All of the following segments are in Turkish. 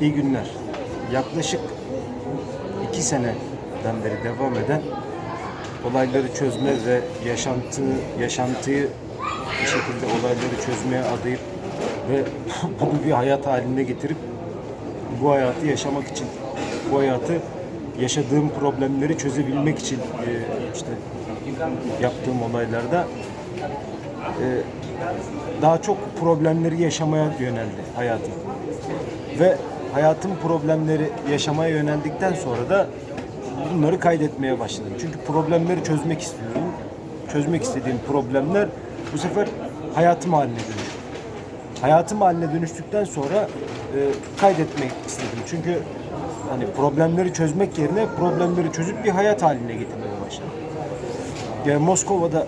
İyi günler. Yaklaşık iki seneden beri devam eden olayları çözme ve yaşantı yaşantıyı bir şekilde olayları çözmeye adayıp ve bunu bir hayat haline getirip bu hayatı yaşamak için bu hayatı yaşadığım problemleri çözebilmek için e, işte yaptığım olaylarda e, daha çok problemleri yaşamaya yöneldi hayatım. Ve hayatın problemleri yaşamaya yöneldikten sonra da bunları kaydetmeye başladım. Çünkü problemleri çözmek istiyorum. Çözmek istediğim problemler bu sefer hayatım haline dönüştü. Hayatım haline dönüştükten sonra e, kaydetmek istedim. Çünkü hani problemleri çözmek yerine problemleri çözüp bir hayat haline getirmeye başladım. Yani Moskova'da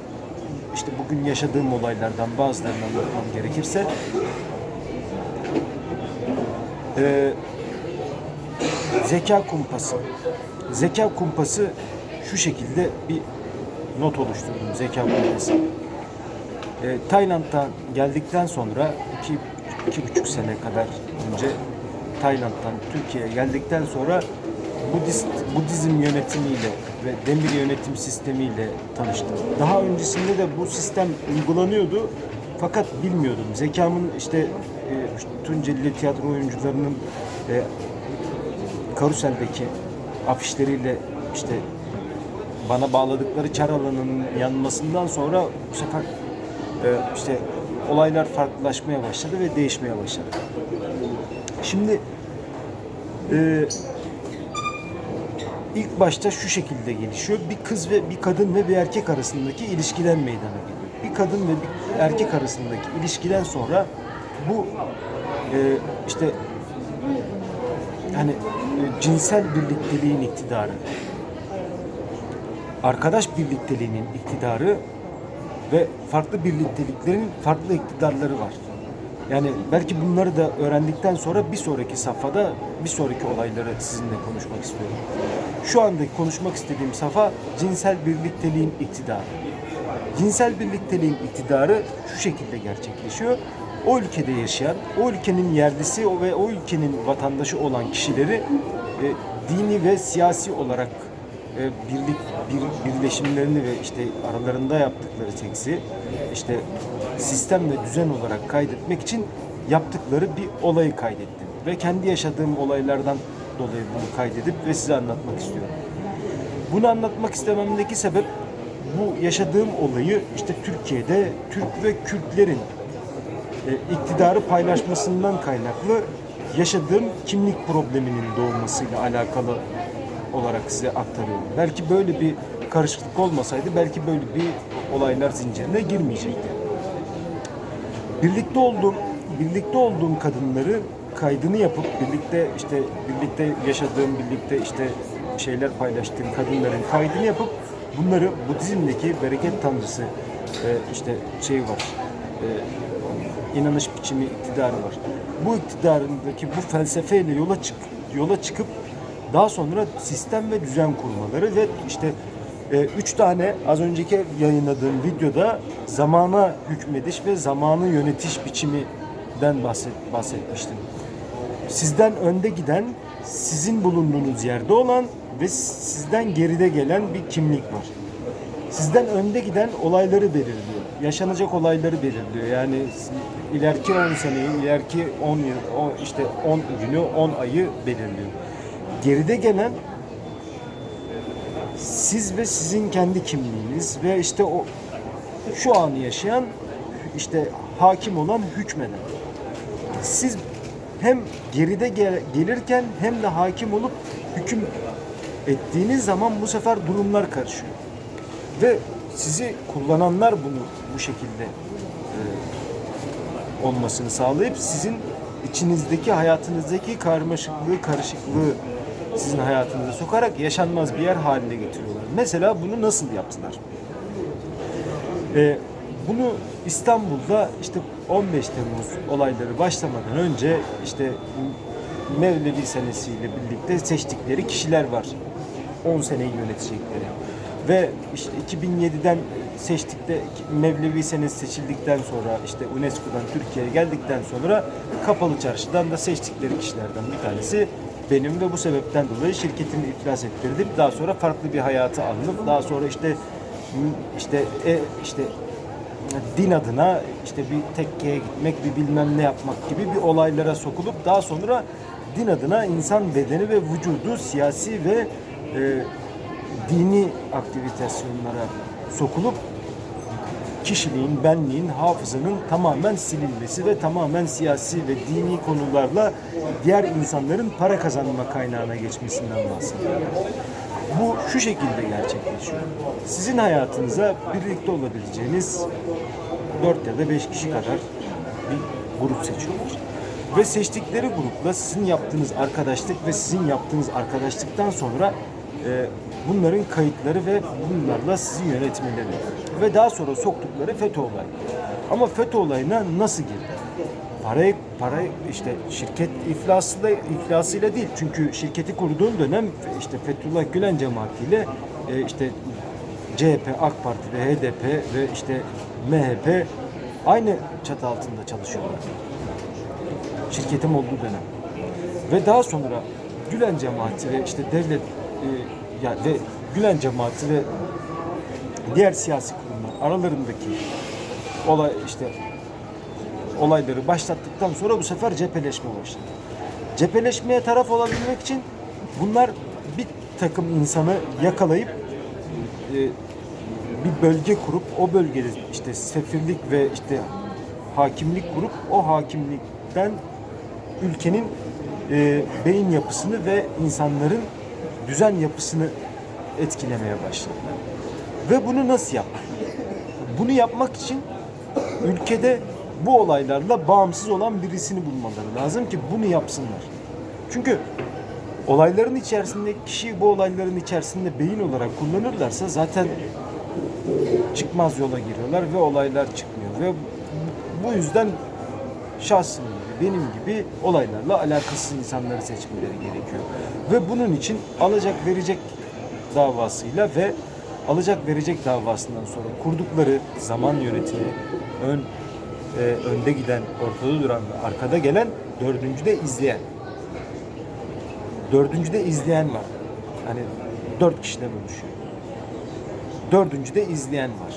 işte bugün yaşadığım olaylardan bazılarını anlatmam gerekirse e, zeka kumpası. Zeka kumpası şu şekilde bir not oluşturdum zeka kumpası. E, Tayland'dan geldikten sonra iki, iki buçuk sene kadar önce Tayland'dan Türkiye'ye geldikten sonra Budist, Budizm yönetimiyle ve demir yönetim sistemiyle tanıştım. Daha öncesinde de bu sistem uygulanıyordu fakat bilmiyordum. Zekamın işte Tunceli tiyatro oyuncularının e, karuseldeki afişleriyle işte bana bağladıkları çar alanının yanmasından sonra bu sefer e, işte olaylar farklılaşmaya başladı ve değişmeye başladı. Şimdi e, ilk başta şu şekilde gelişiyor. Bir kız ve bir kadın ve bir erkek arasındaki ilişkiden meydana geliyor. Bir kadın ve bir erkek arasındaki ilişkiden sonra bu e, işte hani e, cinsel birlikteliğin iktidarı, arkadaş birlikteliğinin iktidarı ve farklı birlikteliklerin farklı iktidarları var. Yani belki bunları da öğrendikten sonra bir sonraki safhada bir sonraki olayları sizinle konuşmak istiyorum. Şu anda konuşmak istediğim safa cinsel birlikteliğin iktidarı. Cinsel birlikteliğin iktidarı şu şekilde gerçekleşiyor. O ülkede yaşayan, o ülkenin yerlisi ve o ülkenin vatandaşı olan kişileri e, dini ve siyasi olarak e, birlik bir, birleşimlerini ve işte aralarında yaptıkları seksi işte sistem ve düzen olarak kaydetmek için yaptıkları bir olayı kaydettim ve kendi yaşadığım olaylardan dolayı bunu kaydedip ve size anlatmak istiyorum. Bunu anlatmak istememdeki sebep bu yaşadığım olayı işte Türkiye'de Türk ve Kürtlerin iktidarı paylaşmasından kaynaklı yaşadığım kimlik probleminin doğmasıyla alakalı olarak size aktarıyorum. Belki böyle bir karışıklık olmasaydı belki böyle bir olaylar zincirine girmeyecekti. Birlikte olduğum birlikte olduğum kadınları kaydını yapıp birlikte işte birlikte yaşadığım birlikte işte şeyler paylaştığım kadınların kaydını yapıp bunları Budizm'deki bereket tanrısı e, işte şey var e, inanış biçimi iktidarı var. Bu iktidarındaki bu felsefeyle yola çık yola çıkıp daha sonra sistem ve düzen kurmaları ve işte e, üç tane az önceki yayınladığım videoda zamana hükmediş ve zamanı yönetiş biçiminden bahset, bahsetmiştim. Sizden önde giden, sizin bulunduğunuz yerde olan ve sizden geride gelen bir kimlik var. Sizden önde giden olayları belirliyor. Yaşanacak olayları belirliyor. Yani ileriki 10 seneyi, ileriki 10 yıl, işte 10 günü, 10 ayı belirliyor. Geride gelen siz ve sizin kendi kimliğiniz ve işte o şu anı yaşayan işte hakim olan hükmeden. Siz hem geride gel- gelirken hem de hakim olup hüküm ettiğiniz zaman bu sefer durumlar karışıyor. Ve sizi kullananlar bunu bu şekilde e, olmasını sağlayıp sizin içinizdeki hayatınızdaki karmaşıklığı, karışıklığı sizin hayatınıza sokarak yaşanmaz bir yer haline getiriyorlar. Mesela bunu nasıl yaptılar? Ee, bunu İstanbul'da işte 15 Temmuz olayları başlamadan önce işte Mevlevi senesiyle birlikte seçtikleri kişiler var. 10 seneyi yönetecekleri. Ve işte 2007'den seçtikte Mevlevi senesi seçildikten sonra işte UNESCO'dan Türkiye'ye geldikten sonra Kapalı Çarşı'dan da seçtikleri kişilerden bir tanesi benim ve bu sebepten dolayı şirketimi iflas ettirdim. Daha sonra farklı bir hayata alınıp daha sonra işte işte e, işte din adına işte bir tekkeye gitmek, bir bilmem ne yapmak gibi bir olaylara sokulup daha sonra din adına insan bedeni ve vücudu siyasi ve e, dini aktivitasyonlara sokulup kişiliğin, benliğin, hafızanın tamamen silinmesi ve tamamen siyasi ve dini konularla diğer insanların para kazanma kaynağına geçmesinden bahsediyorum. Bu şu şekilde gerçekleşiyor. Sizin hayatınıza birlikte olabileceğiniz 4 ya da 5 kişi kadar bir grup seçiyorlar. Ve seçtikleri grupla sizin yaptığınız arkadaşlık ve sizin yaptığınız arkadaşlıktan sonra e, bunların kayıtları ve bunlarla sizi yönetmeleri ve daha sonra soktukları FETÖ olayı. Ama FETÖ olayına nasıl girdi? Parayı, parayı işte şirket iflasıyla, iflasıyla değil. Çünkü şirketi kurduğun dönem işte Fethullah Gülen cemaatiyle e, işte CHP, AK Parti ve HDP ve işte MHP aynı çatı altında çalışıyorlar. Şirketim olduğu dönem. Ve daha sonra Gülen cemaati ve işte devlet e, ya ve Gülen cemaati ve diğer siyasi kurumlar aralarındaki olay işte olayları başlattıktan sonra bu sefer cepheleşme başladı. Cepheleşmeye taraf olabilmek için bunlar bir takım insanı yakalayıp e, bir bölge kurup o bölgede işte sefirlik ve işte hakimlik kurup o hakimlikten ülkenin e, beyin yapısını ve insanların düzen yapısını etkilemeye başladılar. Ve bunu nasıl yaptılar? Bunu yapmak için ülkede bu olaylarla bağımsız olan birisini bulmaları lazım ki bunu yapsınlar. Çünkü olayların içerisinde kişi bu olayların içerisinde beyin olarak kullanırlarsa zaten çıkmaz yola giriyorlar ve olaylar çıkmıyor. Ve bu yüzden şahsım benim gibi olaylarla alakasız insanları seçmeleri gerekiyor. Ve bunun için alacak verecek davasıyla ve alacak verecek davasından sonra kurdukları zaman yönetimi ön e, önde giden, ortada duran ve arkada gelen dördüncüde izleyen. Dördüncüde izleyen var. Hani dört kişiden oluşuyor. Dördüncüde izleyen var.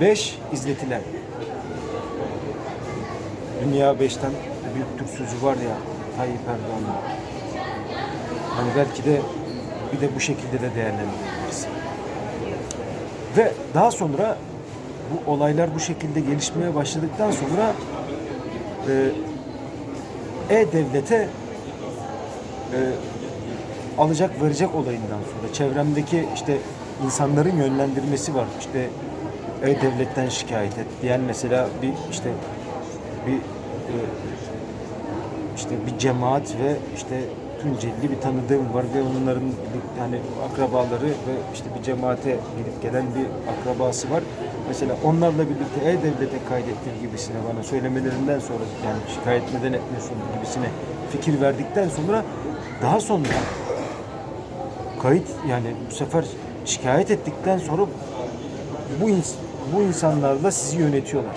Beş izletilen. Dünya beşten büyüktür sözü var ya Tayyip Erdoğan'ın. Hani belki de bir de bu şekilde de değerlendirebiliriz. Ve daha sonra bu olaylar bu şekilde gelişmeye başladıktan sonra e, E-Devlet'e e, alacak verecek olayından sonra çevremdeki işte insanların yönlendirmesi var. İşte E-Devlet'ten şikayet et diyen mesela bir işte bir e, işte bir cemaat ve işte Tunceli bir tanıdığım var ve onların yani akrabaları ve işte bir cemaate gidip gelen bir akrabası var. Mesela onlarla birlikte E-Devlet'e kaydettir gibisine bana söylemelerinden sonra yani şikayet neden etmiyorsun gibisine fikir verdikten sonra daha sonra kayıt yani bu sefer şikayet ettikten sonra bu ins- bu insanlarla sizi yönetiyorlar.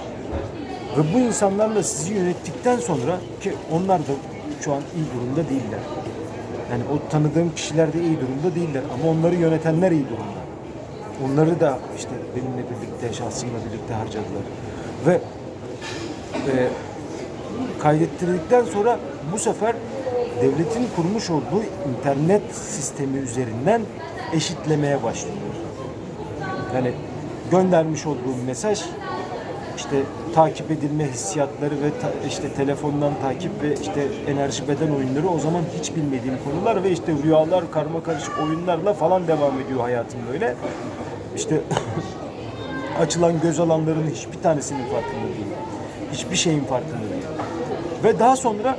Ve bu insanlarla sizi yönettikten sonra ki onlar da şu an iyi durumda değiller. Yani o tanıdığım kişiler de iyi durumda değiller ama onları yönetenler iyi durumda. Onları da işte benimle birlikte, şahsımla birlikte harcadılar. Ve e, kaydettirdikten sonra bu sefer devletin kurmuş olduğu internet sistemi üzerinden eşitlemeye başlıyorlar. Yani göndermiş olduğum mesaj işte takip edilme hissiyatları ve ta- işte telefondan takip ve işte enerji beden oyunları o zaman hiç bilmediğim konular ve işte rüyalar karma karışık oyunlarla falan devam ediyor hayatım böyle. İşte açılan göz alanların hiçbir tanesinin farkında değil. Hiçbir şeyin farkında değil. Ve daha sonra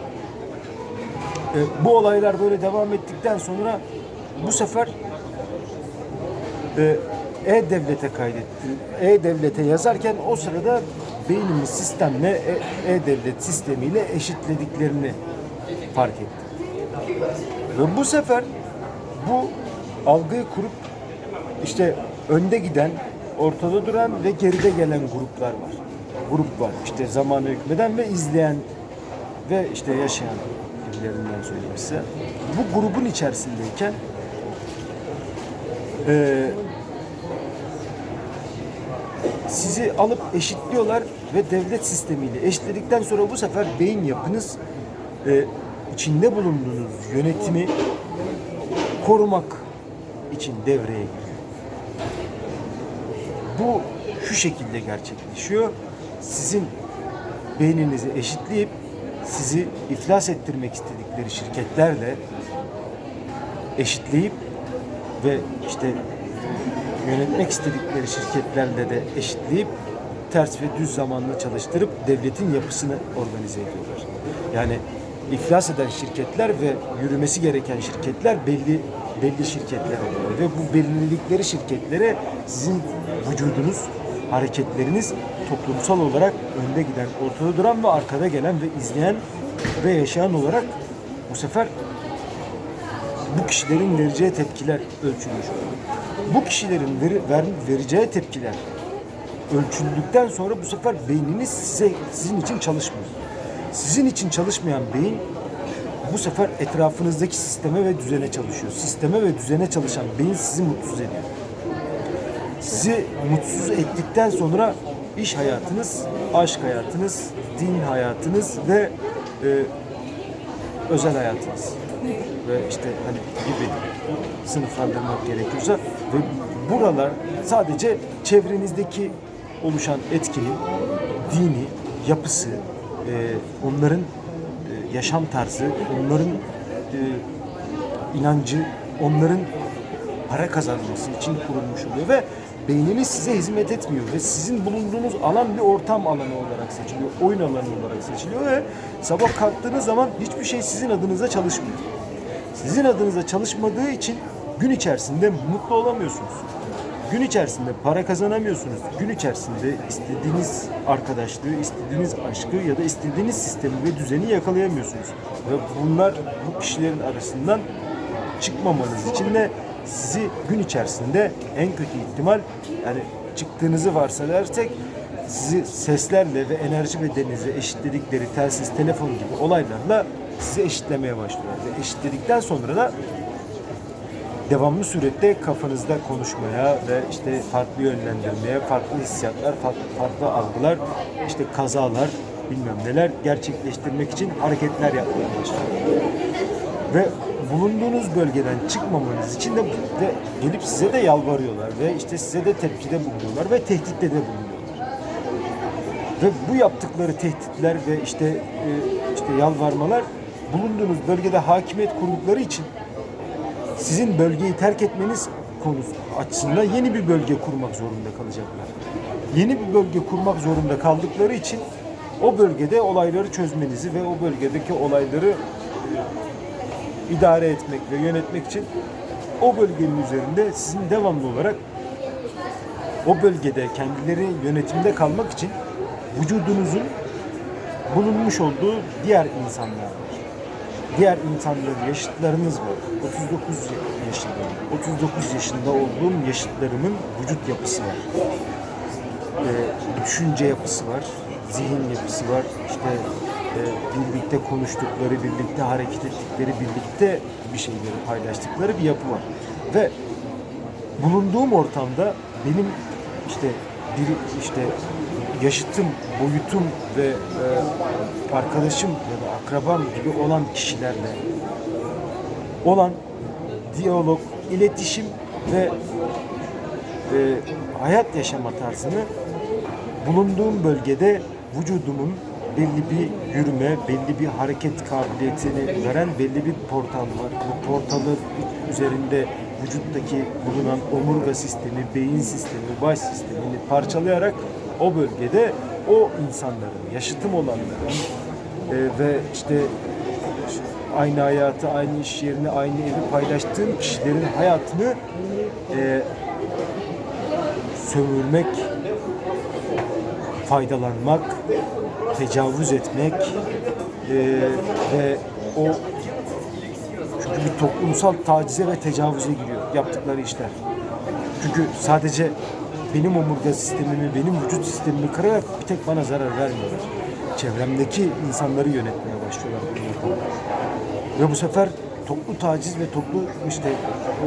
e, bu olaylar böyle devam ettikten sonra bu sefer e, E-Devlet'e kaydetti. E-Devlet'e yazarken o sırada beynimiz sistemle E- E-Devlet sistemiyle eşitlediklerini fark etti. Ve bu sefer bu algıyı kurup işte önde giden ortada duran ve geride gelen gruplar var. Grup var. İşte zamanı hükmeden ve izleyen ve işte yaşayan gibilerinden söyleyeyim size. Bu grubun içerisindeyken eee sizi alıp eşitliyorlar ve devlet sistemiyle eşitledikten sonra bu sefer beyin yapınız e, içinde bulunduğunuz yönetimi korumak için devreye giriyor. Bu şu şekilde gerçekleşiyor. Sizin beyninizi eşitleyip sizi iflas ettirmek istedikleri şirketlerle eşitleyip ve işte yönetmek istedikleri şirketlerle de eşitleyip ters ve düz zamanlı çalıştırıp devletin yapısını organize ediyorlar. Yani iflas eden şirketler ve yürümesi gereken şirketler belli belli şirketler oluyor ve bu belirledikleri şirketlere sizin vücudunuz, hareketleriniz toplumsal olarak önde giden, ortada duran ve arkada gelen ve izleyen ve yaşayan olarak bu sefer bu kişilerin vereceği tepkiler ölçülmüş. Bu kişilerin veri, ver, vereceği tepkiler ölçüldükten sonra bu sefer beyniniz size sizin için çalışmıyor. Sizin için çalışmayan beyin bu sefer etrafınızdaki sisteme ve düzene çalışıyor. Sisteme ve düzene çalışan beyin sizi mutsuz ediyor. Sizi mutsuz ettikten sonra iş hayatınız, aşk hayatınız, din hayatınız ve e, özel hayatınız ve işte hani gibi sınıflandırmak gerekiyorsa ve buralar sadece çevrenizdeki oluşan etkinin dini, yapısı, e, onların e, yaşam tarzı, onların e, inancı, onların para kazanması için kurulmuş oluyor ve beyniniz size hizmet etmiyor ve sizin bulunduğunuz alan bir ortam alanı olarak seçiliyor, oyun alanı olarak seçiliyor ve sabah kalktığınız zaman hiçbir şey sizin adınıza çalışmıyor. Sizin adınıza çalışmadığı için gün içerisinde mutlu olamıyorsunuz. Gün içerisinde para kazanamıyorsunuz. Gün içerisinde istediğiniz arkadaşlığı, istediğiniz aşkı ya da istediğiniz sistemi ve düzeni yakalayamıyorsunuz. Ve bunlar bu kişilerin arasından çıkmamanız için de sizi gün içerisinde en kötü ihtimal yani çıktığınızı varsayarsak sizi seslerle ve enerji bedeninize eşitledikleri telsiz, telefon gibi olaylarla sizi eşitlemeye başlıyorlar. Ve eşitledikten sonra da devamlı surette kafanızda konuşmaya ve işte farklı yönlendirmeye, farklı hissiyatlar, farklı, farklı algılar, işte kazalar, bilmem neler gerçekleştirmek için hareketler yapmaya başlıyor. Ve bulunduğunuz bölgeden çıkmamanız için de ve gelip size de yalvarıyorlar ve işte size de tepkide bulunuyorlar ve tehditte de bulunuyorlar. Ve bu yaptıkları tehditler ve işte e, işte yalvarmalar bulunduğunuz bölgede hakimiyet kurdukları için sizin bölgeyi terk etmeniz konusu açısından yeni bir bölge kurmak zorunda kalacaklar. Yeni bir bölge kurmak zorunda kaldıkları için o bölgede olayları çözmenizi ve o bölgedeki olayları e, idare etmek ve yönetmek için o bölgenin üzerinde sizin devamlı olarak o bölgede kendileri yönetimde kalmak için vücudunuzun bulunmuş olduğu diğer insanlar. Diğer insanların yaşıtlarınız var. 39 yaşındayım. 39 yaşında olduğum yaşıtlarımın vücut yapısı var. Ee, düşünce yapısı var. Zihin yapısı var. İşte e, birlikte konuştukları, birlikte hareket ettikleri, birlikte bir şeyleri paylaştıkları bir yapı var. Ve bulunduğum ortamda benim işte bir işte yaşıtım, boyutum ve e, arkadaşım ya da akrabam gibi olan kişilerle olan diyalog, iletişim ve e, hayat yaşama tarzını bulunduğum bölgede vücudumun belli bir yürüme, belli bir hareket kabiliyetini veren belli bir portal var. Bu portalı üzerinde vücuttaki bulunan omurga sistemi, beyin sistemi, baş sistemini parçalayarak o bölgede o insanların, yaşıtım olanların e, ve işte aynı hayatı, aynı iş yerini, aynı evi paylaştığım kişilerin hayatını e, sömürmek, faydalanmak, tecavüz etmek e, ve o çünkü bir toplumsal tacize ve tecavüze giriyor yaptıkları işler. Çünkü sadece benim omurga sistemimi, benim vücut sistemimi kırarak bir tek bana zarar vermiyorlar. Çevremdeki insanları yönetmeye başlıyorlar. Ve bu sefer toplu taciz ve toplu işte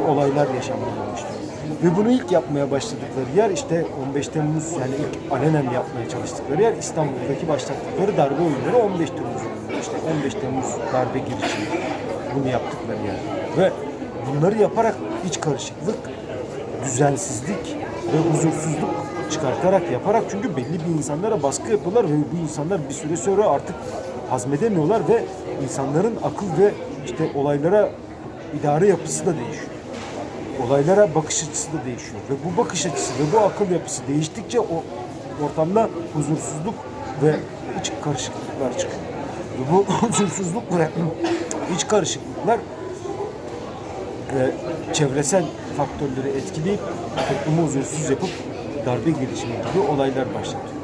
olaylar yaşanmaya başlıyor. Ve bunu ilk yapmaya başladıkları yer işte 15 Temmuz yani ilk alenen yapmaya çalıştıkları yer İstanbul'daki başlattıkları darbe oyunları 15 Temmuz. İşte 15 Temmuz darbe girişimi bunu yaptıkları yer. Ve bunları yaparak iç karışıklık, düzensizlik ve huzursuzluk çıkartarak yaparak çünkü belli bir insanlara baskı yapıyorlar ve bu insanlar bir süre sonra artık hazmedemiyorlar ve insanların akıl ve işte olaylara idare yapısı da değişiyor. Olaylara bakış açısı da değişiyor ve bu bakış açısı ve bu akıl yapısı değiştikçe o ortamda huzursuzluk ve iç karışıklıklar çıkıyor. Ve bu huzursuzluk ve iç karışıklıklar e, çevresel faktörleri etkileyip toplumu huzursuz yapıp darbe girişimi gibi olaylar başlatıyor.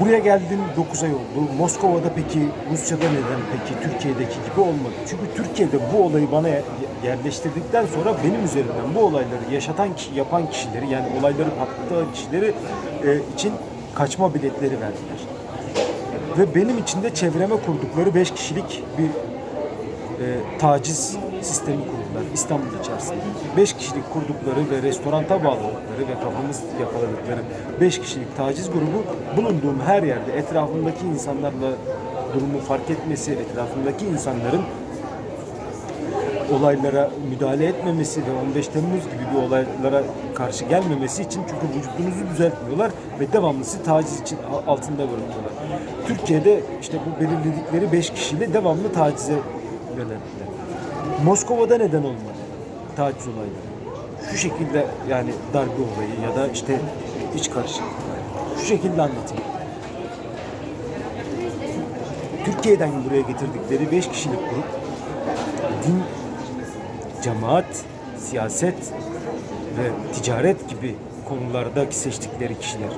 Buraya geldin 9 ay oldu. Moskova'da peki, Rusya'da neden peki Türkiye'deki gibi olmadı? Çünkü Türkiye'de bu olayı bana ye- yerleştirdikten sonra benim üzerimden bu olayları yaşatan yapan kişileri yani olayları patlatan kişileri e, için kaçma biletleri verdiler. Ve benim için de çevreme kurdukları 5 kişilik bir e, taciz sistemi kurdular İstanbul içerisinde. 5 kişilik kurdukları ve restoranta bağladıkları ve kafamız yakaladıkları 5 kişilik taciz grubu bulunduğum her yerde etrafımdaki insanlarla durumu fark etmesi, etrafımdaki insanların olaylara müdahale etmemesi ve 15 Temmuz gibi bir olaylara karşı gelmemesi için çünkü vücudunuzu düzeltmiyorlar ve devamlısı taciz için altında bırakıyorlar. Türkiye'de işte bu belirledikleri 5 kişiyle devamlı tacize yönelttiler. Moskova'da neden olmadı taciz olayları? Şu şekilde yani darbe olayı ya da işte iç karışıklık. Şu şekilde anlatayım. Türkiye'den buraya getirdikleri 5 kişilik grup din, cemaat, siyaset ve ticaret gibi konulardaki seçtikleri kişiler.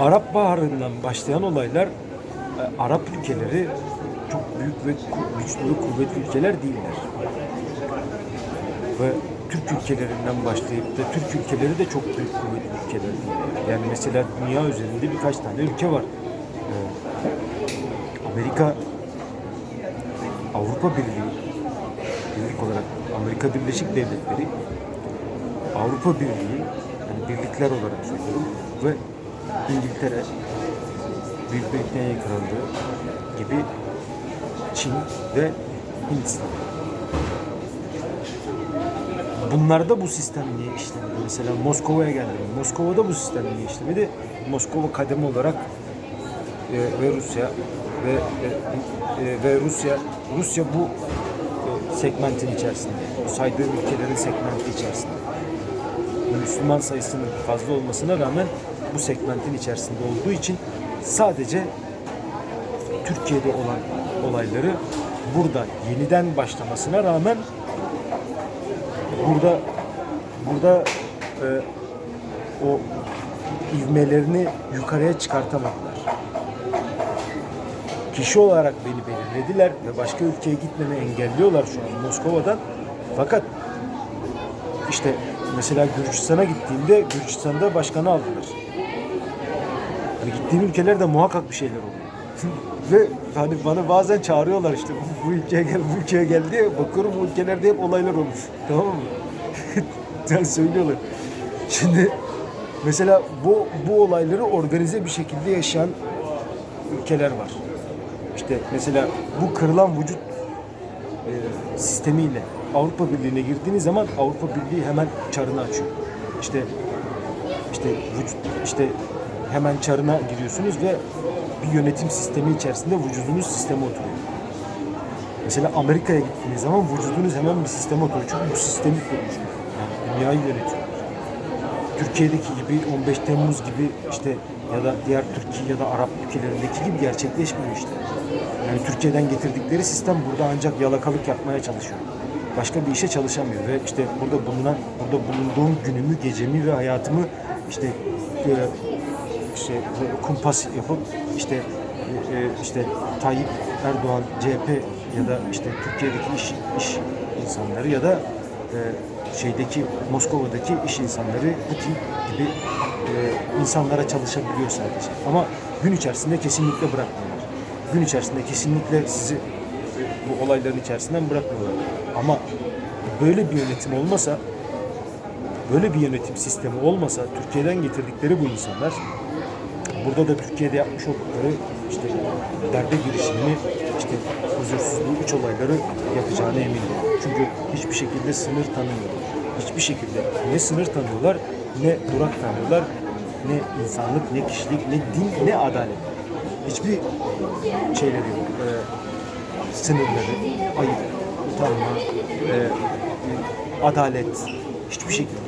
Arap Baharı'ndan başlayan olaylar e, Arap ülkeleri çok büyük ve ku- güçlü ve kuvvetli ülkeler değiller. Ve Türk ülkelerinden başlayıp da Türk ülkeleri de çok büyük kuvvetli ülkeler. Yani mesela dünya üzerinde birkaç tane ülke var. Ee, Amerika, Avrupa Birliği, birlik olarak Amerika Birleşik Devletleri, Avrupa Birliği, yani birlikler olarak söylüyorum ve İngiltere, Büyük Britanya gibi Çin ve Hindistan. Bunlarda bu sistem niye işlemedi? Mesela Moskova'ya geldim. Moskova'da bu sistem niye işlemedi? Moskova kademe olarak e, ve Rusya ve e, e, ve Rusya Rusya bu e, segmentin içerisinde. Bu saydığım ülkelerin segmenti içerisinde. Müslüman sayısının fazla olmasına rağmen bu segmentin içerisinde olduğu için sadece Türkiye'de olan olayları burada yeniden başlamasına rağmen burada burada e, o ivmelerini yukarıya çıkartamadılar. Kişi olarak beni belirlediler ve başka ülkeye gitmemi engelliyorlar şu an Moskova'dan. Fakat işte mesela Gürcistan'a gittiğimde Gürcistan'da başkanı aldılar. Hani gittiğim ülkelerde muhakkak bir şeyler oluyor. Ve hani bana bazen çağırıyorlar işte bu, ülkeye gel, bu ülkeye gel diye bakıyorum bu ülkelerde hep olaylar olmuş. Tamam mı? yani söylüyorlar. Şimdi mesela bu bu olayları organize bir şekilde yaşayan ülkeler var. İşte mesela bu kırılan vücut e, sistemiyle Avrupa Birliği'ne girdiğiniz zaman Avrupa Birliği hemen çarını açıyor. İşte işte vücut işte hemen çarına giriyorsunuz ve bir yönetim sistemi içerisinde vücudunuz sisteme oturuyor. Mesela Amerika'ya gittiğiniz zaman vücudunuz hemen bir sisteme oturuyor. Çünkü bu sistemi kurmuşlar. Yani dünyayı yönetiyor. Türkiye'deki gibi 15 Temmuz gibi işte ya da diğer Türkiye ya da Arap ülkelerindeki gibi gerçekleşmiyor işte. Yani Türkiye'den getirdikleri sistem burada ancak yalakalık yapmaya çalışıyor. Başka bir işe çalışamıyor ve işte burada bulunan, burada bulunduğum günümü, gecemi ve hayatımı işte e, işte e, kumpas yapıp işte e, işte Tayyip Erdoğan, CHP ya da işte Türkiye'deki iş, iş insanları ya da e, şeydeki Moskova'daki iş insanları Putin gibi e, insanlara çalışabiliyor sadece. Ama gün içerisinde kesinlikle bırakmıyorlar. Gün içerisinde kesinlikle sizi bu olayların içerisinden bırakmıyorlar. Ama böyle bir yönetim olmasa böyle bir yönetim sistemi olmasa Türkiye'den getirdikleri bu insanlar burada da Türkiye'de yapmış oldukları işte darbe girişimini işte huzursuzluğu, iç olayları yapacağına eminim. Çünkü hiçbir şekilde sınır tanımıyorlar. Hiçbir şekilde ne sınır tanıyorlar, ne durak tanıyorlar, ne insanlık, ne kişilik, ne din, ne adalet. Hiçbir şeyleri yok. Ee, sınırları, ayıp, utanma, e, adalet hiçbir şekilde.